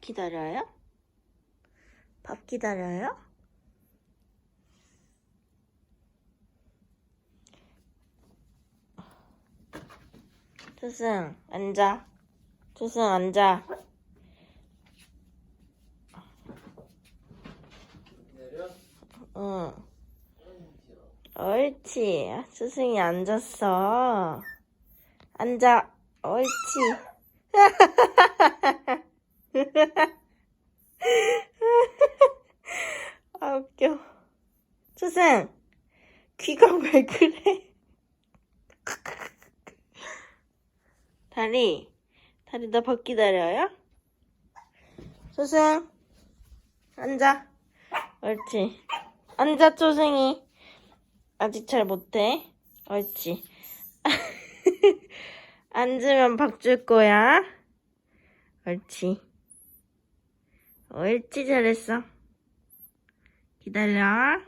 기다려요? 밥 기다려요? 투승, 앉아. 투승, 앉아. 내려? 응. 옳지. 스승이 앉았어. 앉아. 옳지. 아, 웃겨. 스승, 귀가 왜 그래? 다리, 다리 너밥 기다려요? 스승, 앉아. 옳지. 앉아, 초승이. 아직 잘 못해. 옳지. 앉으면 밥 줄 거야. 옳지. 옳지, 잘했어. 기다려.